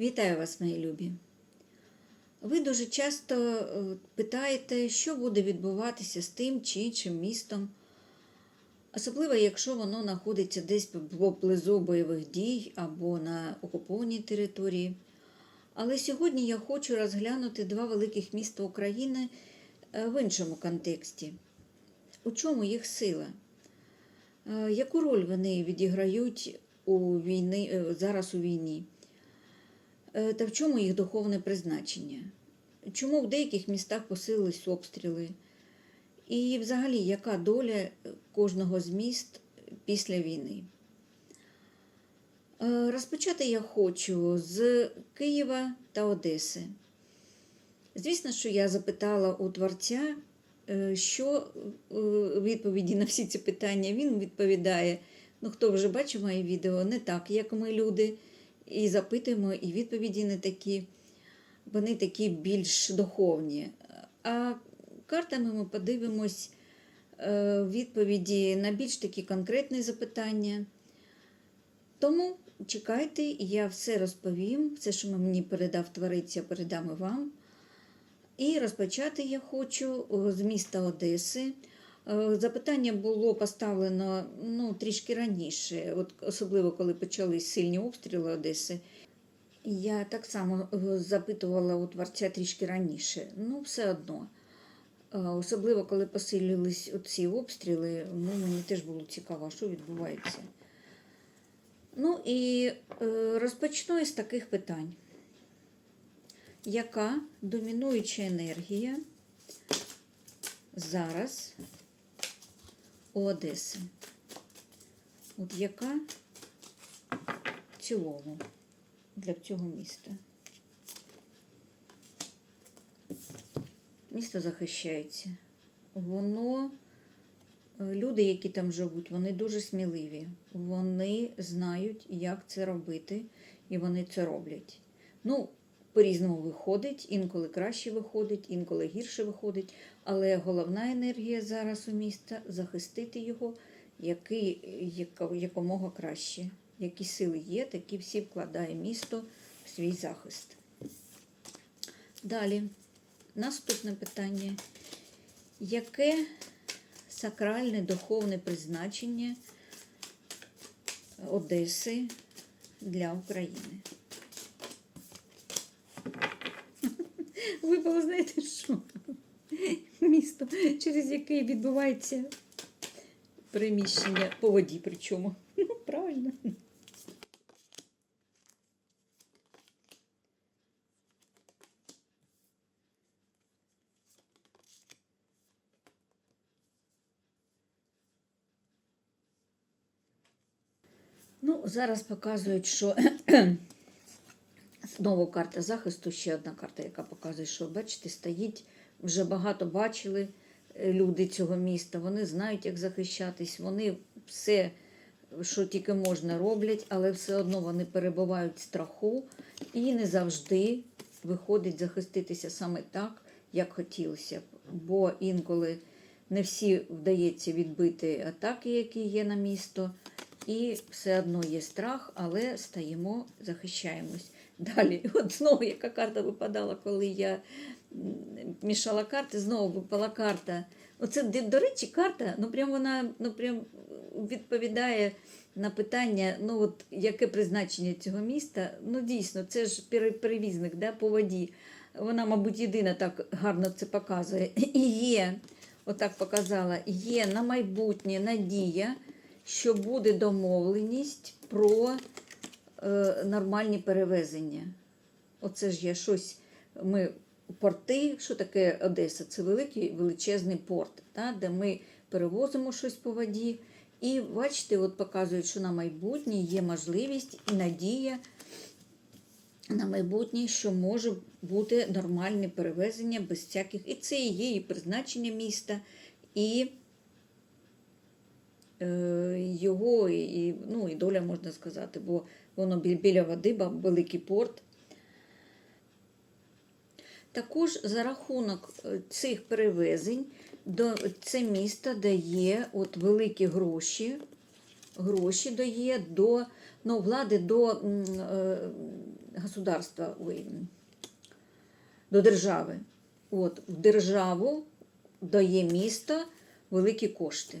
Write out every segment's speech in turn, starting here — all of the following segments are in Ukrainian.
Вітаю вас, мої любі. Ви дуже часто е, питаєте, що буде відбуватися з тим чи іншим містом, особливо якщо воно знаходиться десь поблизу бойових дій або на окупованій території. Але сьогодні я хочу розглянути два великих міста України е, в іншому контексті. У чому їх сила? Е, Яку роль вони відіграють у війни, зараз у війні? Е, Та в чому їх духовне призначення? Чому в деяких містах посилились обстріли? І взагалі, яка доля кожного з міст після війни? Е, Розпочати я хочу з Києва та Одеси. Звісно, що я запитала у творця, е, що е, відповіді на всі ці питання він відповідає. Ну, хто вже бачив моє відео, не так, як ми люди, і запитуємо, і відповіді не такі, вони такі більш духовні. А картами ми подивимось е, відповіді на більш такі конкретні запитання. Тому чекайте, я все розповім. Все, що мені передав творець, я передам і вам. І розпочати я хочу е, з міста Одеси. Е, Запитання було поставлено ну, трішки раніше, от особливо коли почались сильні обстріли Одеси. Я так само е, запитувала у творця трішки раніше. Ну, все одно. Е, Особливо, коли посилились ці обстріли, ну, мені теж було цікаво, що відбувається. Ну і розпочну із таких питань. Яка домінуюча енергія зараз Одеси? От яка в цілому для цього міста? Місто захищається. Воно, е, люди, які там живуть, вони дуже сміливі. Вони знають, як це робити, і вони це роблять. Ну, по-різному виходить, інколи краще виходить, інколи гірше виходить. Але головна енергія зараз у міста захистити його який, якомога краще. Які сили є, такі всі вкладає місто в свій захист. Далі, наступне питання. Яке сакральне духовне призначення Одеси для України? Випало, знаєте що? Місто, через яке відбувається переміщення по воді, причому. Ну, правильно. Ну, зараз показують, що знову карта захисту, ще одна карта, яка показує, що, бачите, стоїть, вже багато бачили е, люди цього міста, вони знають, як захищатись, вони все, що тільки можна, роблять, але все одно вони перебувають в страху і не завжди виходить захиститися саме так, як хотілося б. Бо інколи не всі вдається відбити атаки, які є на місто. І все одно є страх, але стаємо, захищаємось. Далі, от знову яка карта випадала, коли я мішала карти, знову випала карта. Оце, до речі, карта, ну прям вона ну, прям відповідає на питання, ну от яке призначення цього міста. Ну, дійсно, це ж перевізник да, по воді. Вона, мабуть, єдина так гарно це показує. І є, отак показала, є на майбутнє надія що буде домовленість про е, нормальні перевезення. Оце ж є щось. Ми порти, що таке Одеса? Це великий величезний порт, та, де ми перевозимо щось по воді. І бачите, от показують, що на майбутнє є можливість і надія на майбутнє, що може бути нормальне перевезення без всяких. І це і є і призначення міста, і е, його і, ну, і доля, можна сказати, бо воно біля води, великий порт. Також за рахунок е, цих перевезень до це місто дає от великі гроші, гроші дає до ну, влади до е, государства, ой, до держави. От, в державу дає місто великі кошти.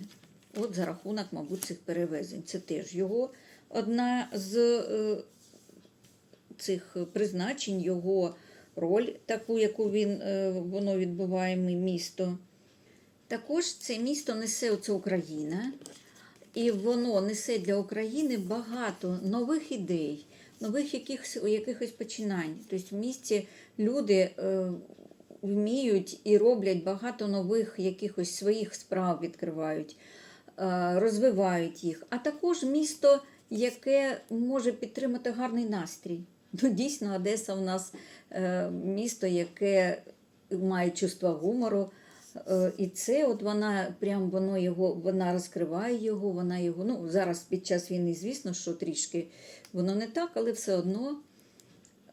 От за рахунок, мабуть, цих перевезень. Це теж його одна з е, цих призначень, його роль, таку, яку він, е, воно відбуває місто. Також це місто несе оце Україна, і воно несе для України багато нових ідей, нових якихось, якихось починань. Тобто в місті люди е, вміють і роблять багато нових якихось своїх справ відкривають, розвивають їх. А також місто, яке може підтримати гарний настрій. Ну, дійсно, Одеса у нас е, місто, яке має чувство гумору. Е, І це от вона прям воно його, вона розкриває його, вона його. Ну, зараз під час війни, звісно, що трішки воно не так, але все одно,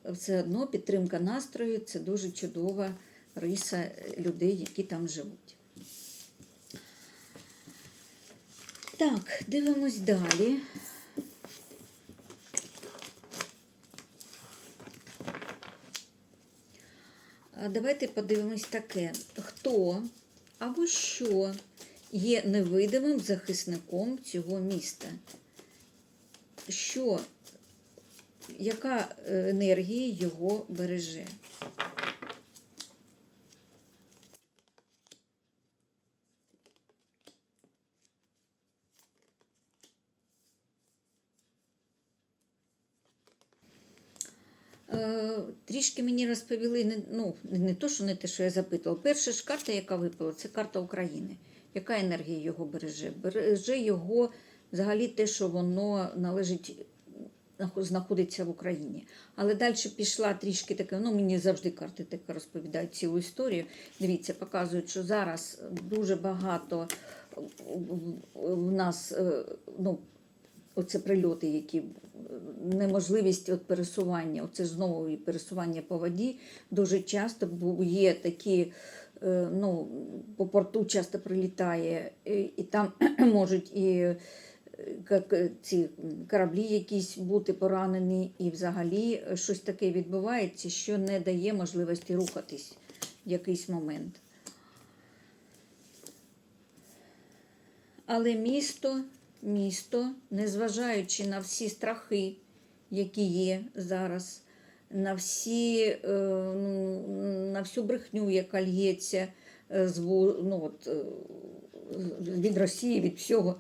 все одно підтримка настрою це дуже чудова риса людей, які там живуть. Так, дивимось далі. Давайте подивимось таке. Хто або що є невидимим захисником цього міста? Що, яка е, енергія його береже? Трішки мені розповіли, не, ну, не то, що не те, що я запитувала. Перша ж карта, яка випала, це карта України. Яка енергія його береже? Береже його взагалі те, що воно належить, знаходиться в Україні. Але далі пішла трішки таке, ну мені завжди карти таке розповідають цілу історію. Дивіться, показують, що зараз дуже багато в нас ну, оце прильоти, які неможливість от пересування, оце знову пересування по воді. Дуже часто є такі, е, ну, по порту часто прилітає, і, і там можуть і е, як е, ці кораблі якісь бути поранені, і взагалі щось таке відбувається, що не дає можливості рухатись в якийсь момент. Але місто, місто, незважаючи на всі страхи, які є зараз, на, всі, е, ну, на всю брехню, яка лється е, з, ну, от, е, від Росії, від всього,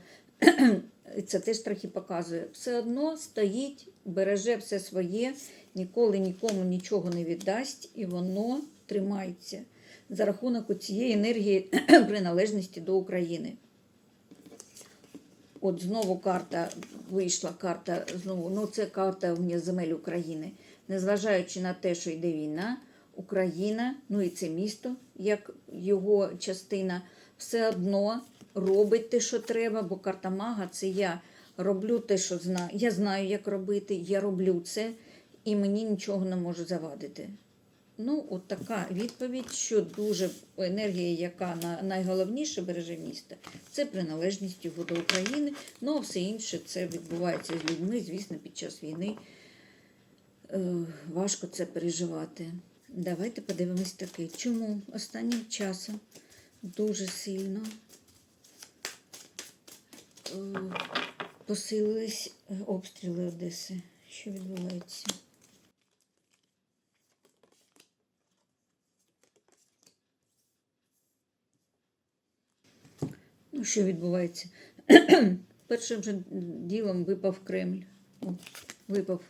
це теж трохи показує. Все одно стоїть, береже все своє, ніколи нікому нічого не віддасть, і воно тримається за рахунок цієї енергії приналежності до України. От знову карта вийшла, карта знову, ну це карта земель України. Незважаючи на те, що йде війна, Україна, ну і це місто, як його частина, все одно робить те, що треба, бо карта мага це я роблю те, що знаю. Я знаю, як робити, я роблю це, і мені нічого не може завадити. Ну, от така відповідь, що дуже енергія, яка на найголовніше береже міста, це приналежність його до України. Ну, а все інше це відбувається з людьми, звісно, під час війни е, важко це переживати. Давайте подивимось таке. Чому останнім часом дуже сильно е, посилились е, обстріли Одеси? Що відбувається? Ну, що відбувається? Першим же ділом випав Кремль. О, випав.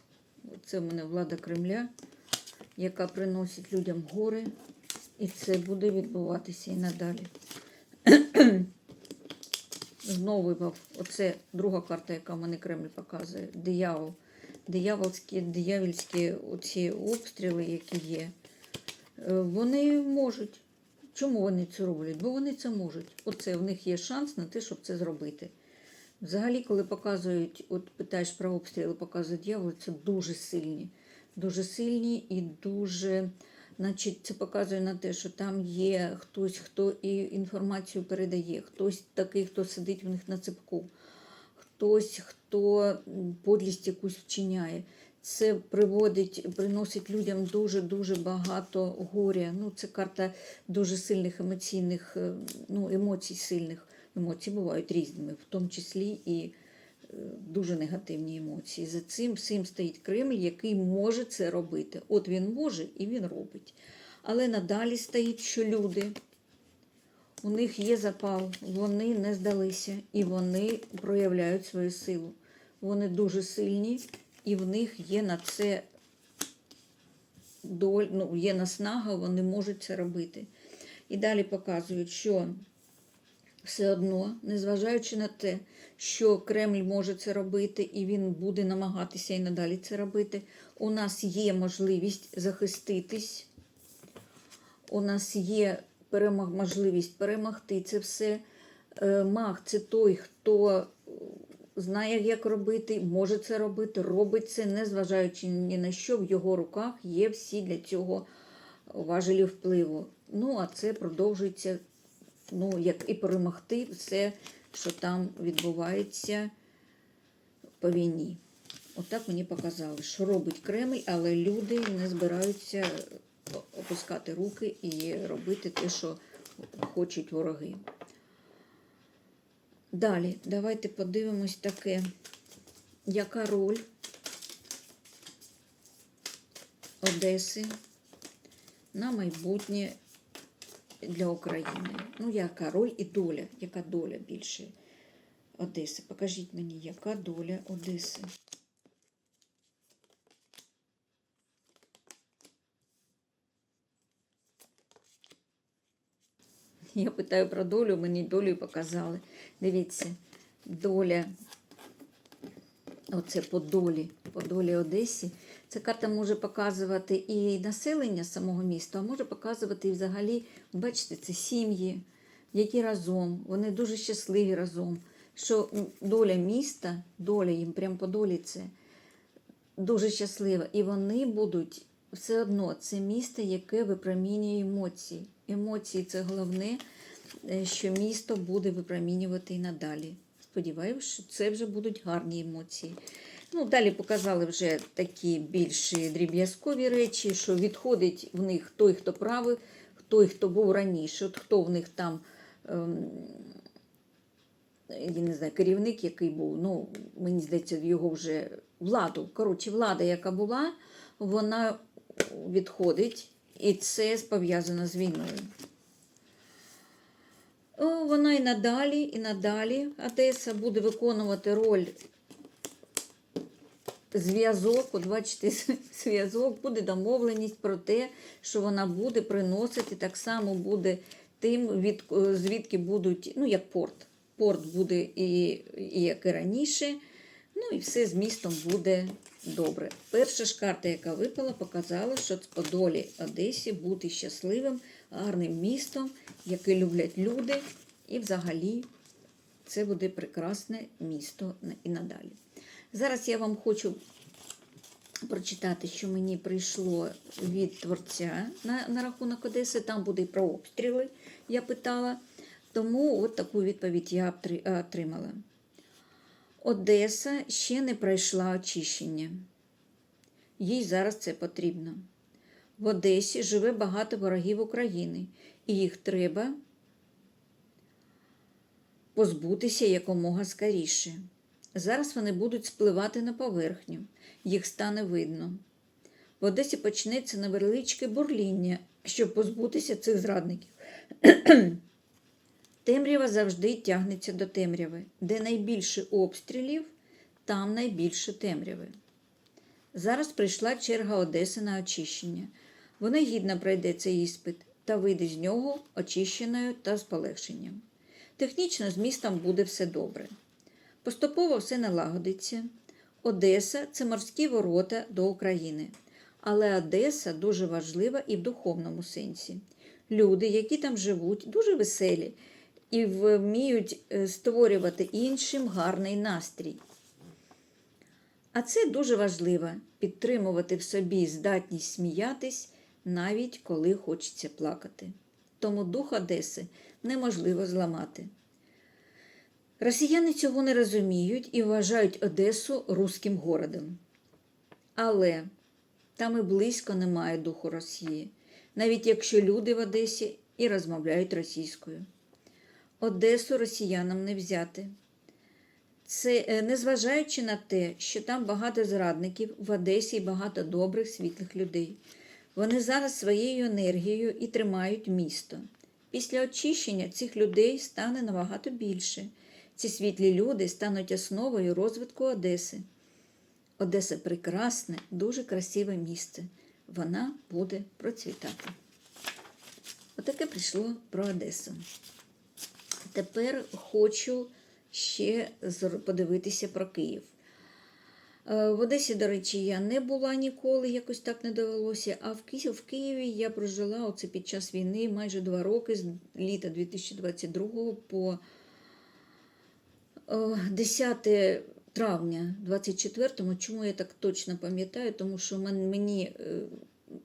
Це в мене влада Кремля, яка приносить людям гори. І це буде відбуватися і надалі. Знову випав. Оце друга карта, яка в мене Кремль показує. Диявол. Диявольські, диявольські оці обстріли, які є, е, вони можуть. Чому вони це роблять? Бо вони це можуть. Оце в них є шанс на те, щоб це зробити. Взагалі, коли показують, от питаєш про обстріли, показують дьяволи, це дуже сильні. Дуже сильні і дуже, значить, це показує на те, що там є хтось, хто і інформацію передає, хтось такий, хто сидить в них на цепку. хтось, хто подлість якусь вчиняє. Це приводить, приносить людям дуже-дуже багато горя. Ну, це карта дуже сильних емоційних, е, ну, емоцій сильних. Емоції бувають різними, в тому числі і е, дуже негативні емоції. За цим всім стоїть Кремль, який може це робити. От він може і він робить. Але надалі стоїть, що люди, у них є запал, вони не здалися і вони проявляють свою силу. Вони дуже сильні, і в них є на це доль, ну, є наснага, вони можуть це робити. І далі показують, що все одно, незважаючи на те, що Кремль може це робити, і він буде намагатися і надалі це робити, у нас є можливість захиститись, у нас є перемог, можливість перемогти це все. Е, Маг це той, хто знає, як робити, може це робити, робить це, незважаючи ні на що, в його руках є всі для цього важелі впливу. Ну, а це продовжується, ну, як і перемогти все, що там відбувається по війні. Отак мені показали, що робить Кремль, але люди не збираються опускати руки і робити те, що хочуть вороги. Далі, давайте подивимось таке, яка роль Одеси на майбутнє для України. Ну, яка роль і доля, яка доля більше Одеси? Покажіть мені, яка доля Одеси? Я питаю про долю, мені долю показали. Дивіться, доля, оце по долі, по долі Одесі. Ця карта може показувати і населення самого міста, а може показувати і взагалі, бачите, це сім'ї, які разом, вони дуже щасливі разом. Що доля міста, доля їм прямо по долі це дуже щаслива. І вони будуть все одно це місто, яке випромінює емоції. Емоції це головне, е, що місто буде випромінювати і надалі. Сподіваюся, що це вже будуть гарні емоції. Ну, далі показали вже такі більш дріб'язкові речі, що відходить в них той, хто правий, той, хто був раніше, от хто в них там. Ем, я не знаю, керівник, який був, ну, мені здається, його вже владу. Коротше, влада, яка була, вона відходить, і це пов'язано з війною. О, Вона і надалі, і надалі Одеса буде виконувати роль зв'язок, бачите, зв'язок, буде домовленість про те, що вона буде приносити, так само буде тим, від, звідки будуть, ну, як порт. Порт буде і, і як і раніше, ну і все з містом буде добре. Перша ж карта, яка випала, показала, що по долі Одесі бути щасливим, гарним містом, яке люблять люди, і взагалі це буде прекрасне місто і надалі. Зараз я вам хочу прочитати, що мені прийшло від творця на, на рахунок Одеси. Там буде і про обстріли, я питала. Тому от таку відповідь я отримала. Одеса ще не пройшла очищення. Їй зараз це потрібно. В Одесі живе багато ворогів України, і їх треба позбутися якомога скоріше. Зараз вони будуть спливати на поверхню, їх стане видно. В Одесі почнеться невеличке бурління, щоб позбутися цих зрадників. Темрява завжди тягнеться до темряви. Де найбільше обстрілів, там найбільше темряви. Зараз прийшла черга Одеси на очищення. Вона гідно пройде цей іспит та вийде з нього очищеною та з полегшенням. Технічно з містом буде все добре. Поступово все налагодиться. Одеса це морські ворота до України. Але Одеса дуже важлива і в духовному сенсі. Люди, які там живуть, дуже веселі і вміють е, створювати іншим гарний настрій. А це дуже важливо підтримувати в собі здатність сміятись, навіть коли хочеться плакати. Тому дух Одеси неможливо зламати. Росіяни цього не розуміють і вважають Одесу руським городом. Але там і близько немає духу Росії, навіть якщо люди в Одесі і розмовляють російською. Одесу росіянам не взяти. Це е, незважаючи на те, що там багато зрадників, в Одесі і багато добрих, світлих людей. Вони зараз своєю енергією і тримають місто. Після очищення цих людей стане набагато більше. Ці світлі люди стануть основою розвитку Одеси. Одеса прекрасне, дуже красиве місце. Вона буде процвітати. Отаке прийшло про Одесу. Тепер хочу ще подивитися про Київ. Е, В Одесі, до речі, я не була ніколи, якось так не довелося. А в Києві, я прожила оце під час війни майже два роки з літа 2022 по е, 10 травня 24-му. Чому я так точно пам'ятаю? Тому що мен- мені е,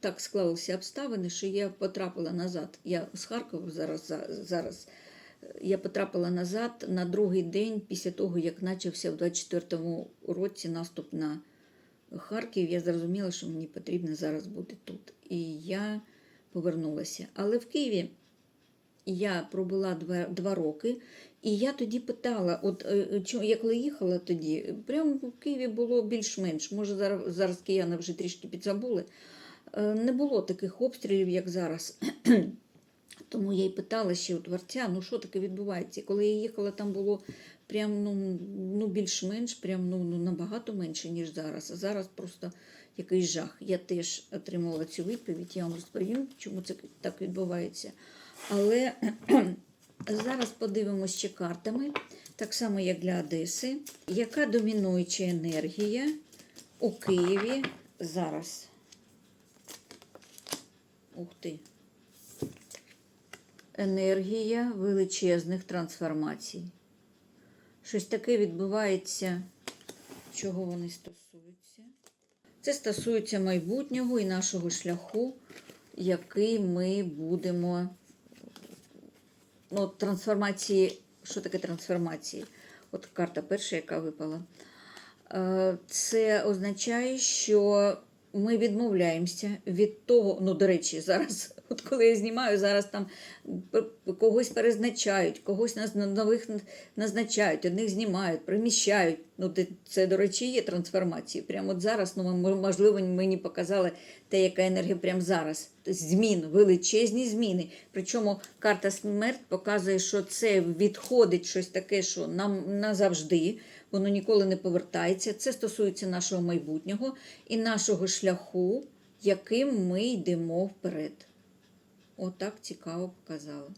так склалися обставини, що я потрапила назад. Я з Харкова зараз, зараз я потрапила назад на другий день після того, як почався в 24-му році наступ на Харків. Я зрозуміла, що мені потрібно зараз бути тут. І я повернулася. Але в Києві я пробула два, два роки, і я тоді питала: от е, я коли їхала тоді, прямо в Києві було більш-менш. Може, зараз, зараз кияни вже трішки підзабули. Е, Не було таких обстрілів, як зараз. Тому я й питала ще у творця, ну що таке відбувається. Коли я їхала, там було прям ну, ну більш-менш, прям ну, ну набагато менше, ніж зараз. А зараз просто якийсь жах. Я теж отримала цю відповідь, я вам розповім, чому це так відбувається. Але зараз подивимося ще картами, так само як для Одеси. Яка домінуюча енергія у Києві зараз? Ух ти енергія величезних трансформацій. Щось таке відбувається, чого вони стосуються. Це стосується майбутнього і нашого шляху, який ми будемо. Ну, трансформації. Що таке трансформації? От карта перша, яка випала. Е, Це означає, що ми відмовляємося від того, ну, до речі, зараз, от коли я знімаю, зараз там когось перезначають, когось наз- нових назначають, одних знімають, приміщають. Ну, це, до речі, є трансформації. Прямо от зараз, ну, можливо, мені показали те, яка енергія прямо зараз. Тобто Змін, величезні зміни. Причому карта смерть показує, що це відходить щось таке, що нам назавжди воно ніколи не повертається. Це стосується нашого майбутнього і нашого шляху, яким ми йдемо вперед. Отак цікаво показала.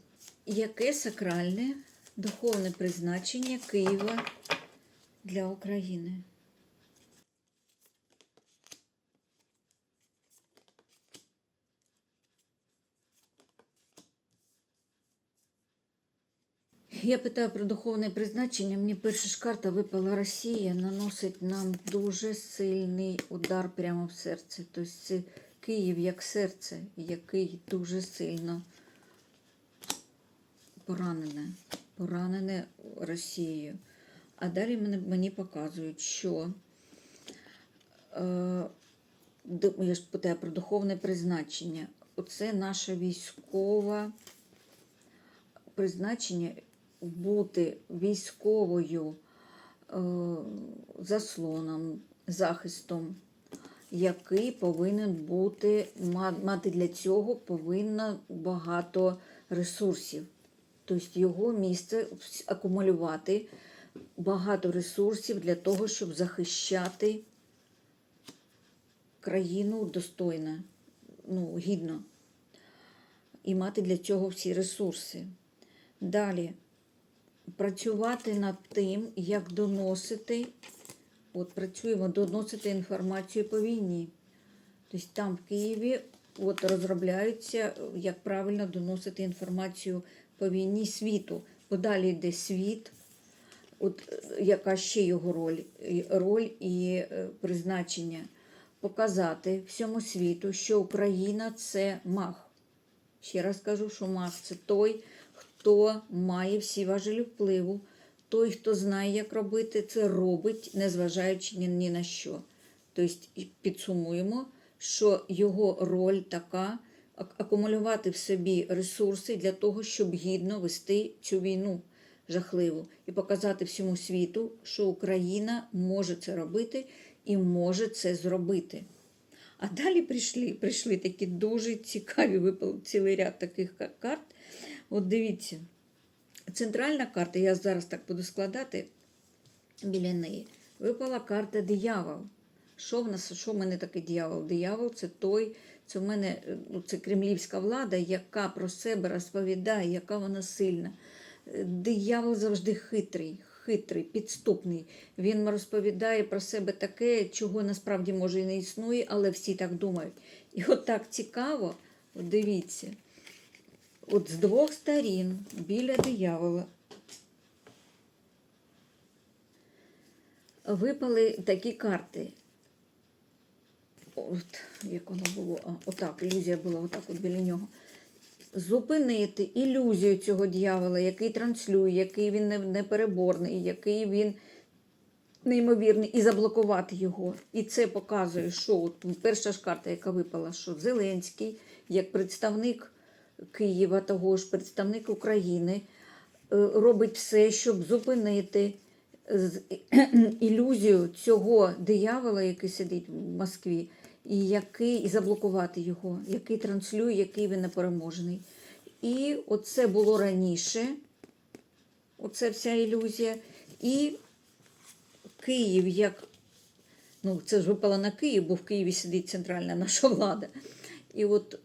Яке сакральне духовне призначення Києва для України? Я питаю про духовне призначення. Мені перша ж карта випала Росія, наносить нам дуже сильний удар прямо в серце. Тобто це Київ як серце, який дуже сильно поранене, поранене Росією. А далі мені, показують, що е, я ж питаю про духовне призначення. Оце наша військова призначення бути військовою е, заслоном, захистом, який повинен бути, мати для цього повинно багато ресурсів. Тобто його місце акумулювати багато ресурсів для того, щоб захищати країну достойно, ну, гідно. І мати для цього всі ресурси. Далі працювати над тим, як доносити, от працюємо, доносити інформацію по війні. Тобто там в Києві от розробляються, як правильно доносити інформацію по війні світу. Бо далі йде світ, от е, яка ще його роль, роль і е, призначення показати всьому світу, що Україна це мах. Ще раз кажу, що маг це той, хто має всі важелі впливу, той, хто знає, як робити, це робить, незважаючи ні, на що. Тобто підсумуємо, що його роль така акумулювати в собі ресурси для того, щоб гідно вести цю війну жахливу і показати всьому світу, що Україна може це робити і може це зробити. А далі прийшли, прийшли такі дуже цікаві, випав цілий ряд таких карт. От дивіться, центральна карта, я зараз так буду складати біля неї. Випала карта диявол. Що в нас, що в мене таке диявол? Диявол це той, це в мене ну, це кремлівська влада, яка про себе розповідає, яка вона сильна. Диявол завжди хитрий, хитрий, підступний. Він розповідає про себе таке, чого насправді може і не існує, але всі так думають. І от так цікаво, дивіться, от з двох сторін біля диявола випали такі карти. От, як воно було, а, отак, ілюзія була отак от біля нього. Зупинити ілюзію цього дьявола, який транслює, який він непереборний, який він неймовірний, і заблокувати його. І це показує, що от перша ж карта, яка випала, що Зеленський, як представник Києва, того ж представник України, е, робить все, щоб зупинити ілюзію цього диявола, який сидить в Москві, і який і заблокувати його, який транслює, який він непереможний. І оце було раніше, оце вся ілюзія. І Київ, як ну, це ж випало на Київ, бо в Києві сидить центральна наша влада. І от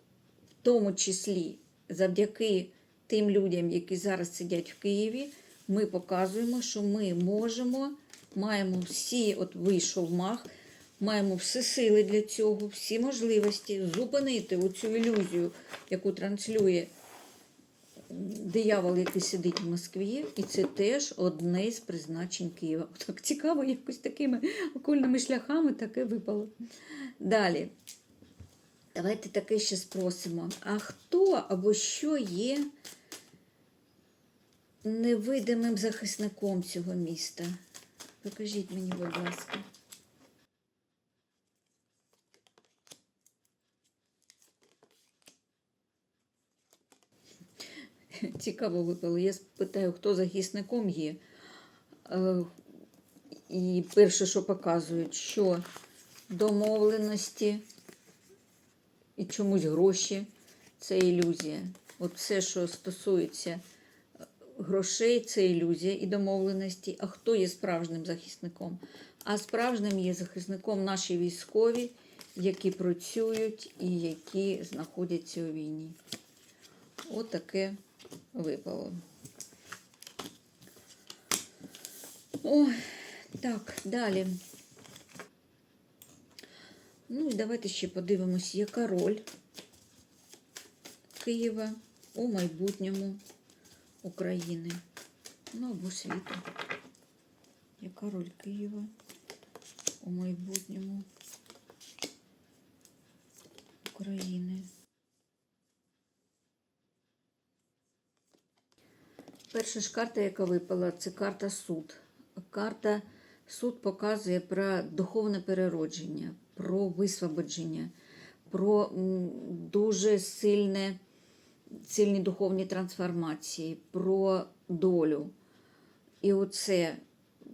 в тому числі завдяки тим людям, які зараз сидять в Києві, ми показуємо, що ми можемо, маємо всі, от вийшов мах, маємо всі сили для цього, всі можливості зупинити оцю ілюзію, яку транслює диявол, який сидить в Москві, і це теж одне з призначень Києва. Так цікаво, якось такими окольними шляхами таке випало. Далі. Давайте таке ще спросимо. А хто або що є невидимим захисником цього міста? Покажіть мені, будь ласка. Цікаво випало. Я спитаю, хто захисником є. Е, І перше, що показують, що домовленості і чомусь гроші це ілюзія. От все, що стосується е, грошей, це ілюзія і домовленості. А хто є справжнім захисником? А справжнім є захисником наші військові, які працюють і які знаходяться у війні. От таке випало. Ой, так, далі. Ну і давайте ще подивимось, яка роль Києва у майбутньому України. Ну або світу. Яка роль Києва у майбутньому України? Перша ж карта, яка випала, це карта суд. Карта суд показує про духовне переродження, про висвободження, про дуже сильне, сильні духовні трансформації, про долю. І оце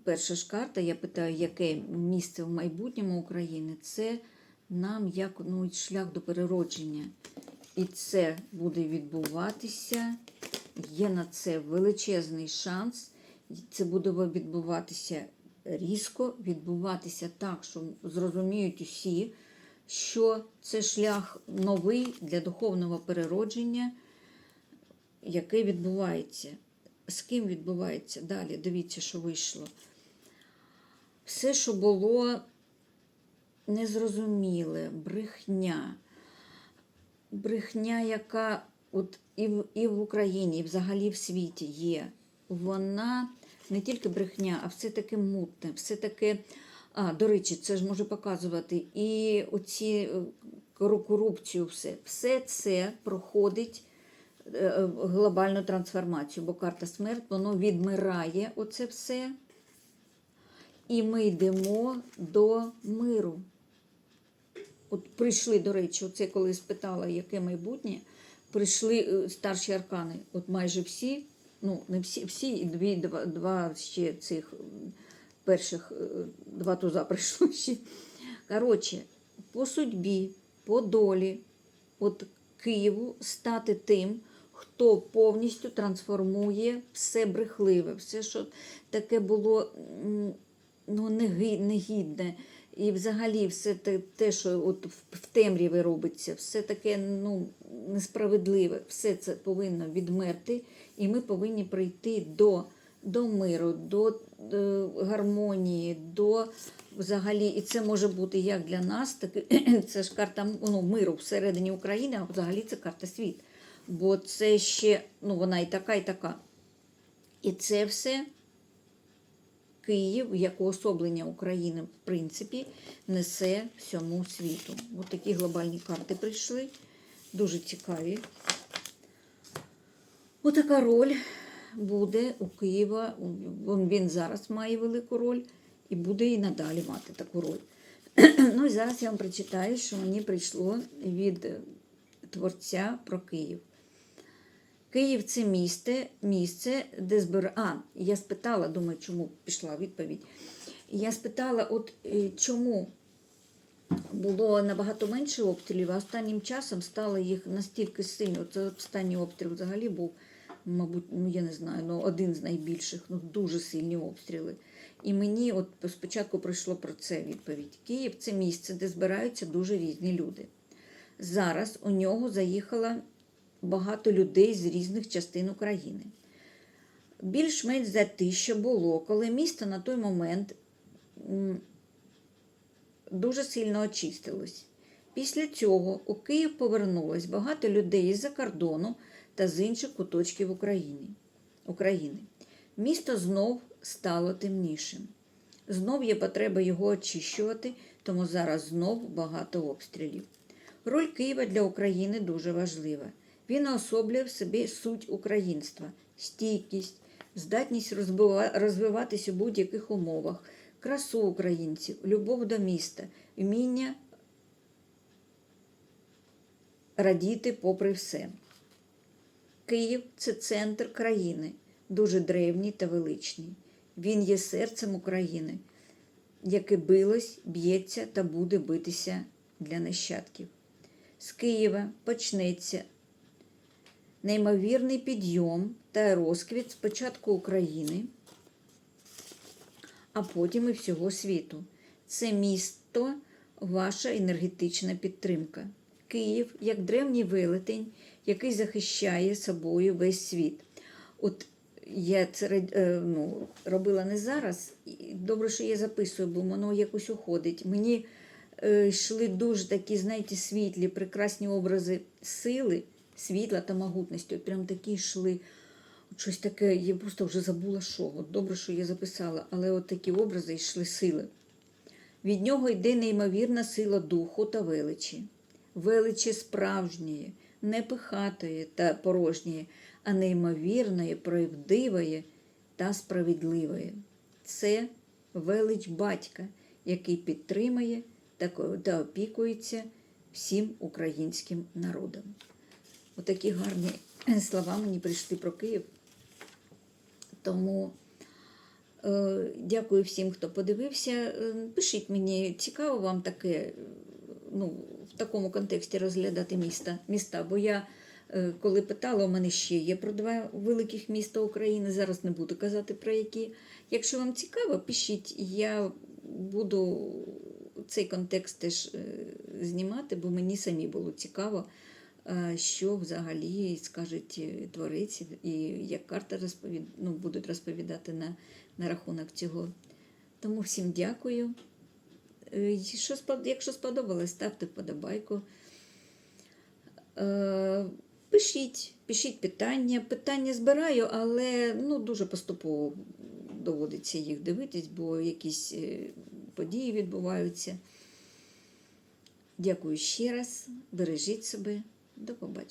перша ж карта, я питаю, яке місце в майбутньому України, це нам як ну, шлях до переродження. І це буде відбуватися. Є на це величезний шанс. Це буде відбуватися різко, відбуватися так, що зрозуміють усі, що це шлях новий для духовного переродження, яке відбувається. З ким відбувається? Далі, дивіться, що вийшло. Все, що було незрозуміле, брехня, брехня, яка от і в, і в Україні, і взагалі в світі є, вона не тільки брехня, а все таке мутне, все таке. А, до речі, це ж може показувати і оці е, корупцію, все. Все це проходить е, глобальну трансформацію, бо карта смерть, воно відмирає оце все. І ми йдемо до миру. От прийшли, до речі, оце коли спитала, яке майбутнє, прийшли е, старші аркани. От майже всі, ну не всі, всі дві, два, два ще цих перших е, два туза прийшло ще. Коротше, по судьбі, по долі, от Києву стати тим, хто повністю трансформує все брехливе, все, що таке було ну, негідне. І взагалі все те, те що от в темряві робиться, все таке ну, несправедливе, все це повинно відмерти, і ми повинні прийти до, до миру, до, е, гармонії, до взагалі, і це може бути як для нас, так це ж карта ну, миру всередині України, а взагалі це карта світ. Бо це ще, ну вона і така, і така. І це все Київ як уособлення України, в принципі, несе всьому світу. Ось такі глобальні карти прийшли, дуже цікаві. Отака роль буде у Києва. Він- зараз має велику роль і буде і надалі мати таку роль. Ну і зараз я вам прочитаю, що мені прийшло від творця про Київ. Київ це місце, місце, де збира. А, я спитала, думаю, чому пішла відповідь. Я спитала, от е, чому було набагато менше обстрілів, а останнім часом стало їх настільки сильно. Це останній обстріл взагалі був, мабуть, ну я не знаю, ну один з найбільших, ну дуже сильні обстріли. І мені от спочатку прийшло про це відповідь. Київ це місце, де збираються дуже різні люди. Зараз у нього заїхало багато людей з різних частин України. Більш-менш за те, що було, коли місто на той момент дуже сильно очистилось. Після цього у Київ повернулось багато людей з-за кордону та з інших куточків України. України. Місто знов стало темнішим. Знов є потреба його очищувати, тому зараз знов багато обстрілів. Роль Києва для України дуже важлива. Він уособлює в собі суть українства, стійкість, здатність розвиватись у будь-яких умовах, красу українців, любов до міста, вміння радіти попри все. Київ це центр країни, дуже древній та величний. Він є серцем України, яке билось, б'ється та буде битися для нащадків. З Києва почнеться неймовірний підйом та розквіт спочатку України, а потім і всього світу. Це місто, ваша енергетична підтримка. Київ як древній велетень, який захищає собою весь світ. От я це е, ну, робила не зараз. Добре, що я записую, бо воно якось уходить. Мені е, йшли дуже такі, знаєте, світлі, прекрасні образи сили, світла та могутності. От прям такі йшли. Щось таке, я просто вже забула, що. От добре, що я записала, але от такі образи йшли сили. Від нього йде неймовірна сила духу та величі, величі справжньої, не пихатої та порожньої, а неймовірної, правдивої та справедливої. Це велич батька, який підтримує та опікується всім українським народом. Отакі гарні слова мені прийшли про Київ. Тому е, дякую всім, хто подивився. Е, Пишіть мені, цікаво вам таке, ну, в такому контексті розглядати міста, міста. Бо я, е, коли питала, у мене ще є про два великих міста України. Зараз не буду казати про які. Якщо вам цікаво, пишіть. Я буду цей контекст теж е, знімати, бо мені самі було цікаво, е, що взагалі скажуть творець і як карта розповід... ну, будуть розповідати на, на рахунок цього. Тому всім дякую. Е, Що, якщо сподобалось, ставте вподобайку. Е, Пишіть, пишіть питання. Питання збираю, але ну, дуже поступово доводиться їх дивитись, бо якісь е, події відбуваються. Дякую ще раз. Бережіть себе. До побачення.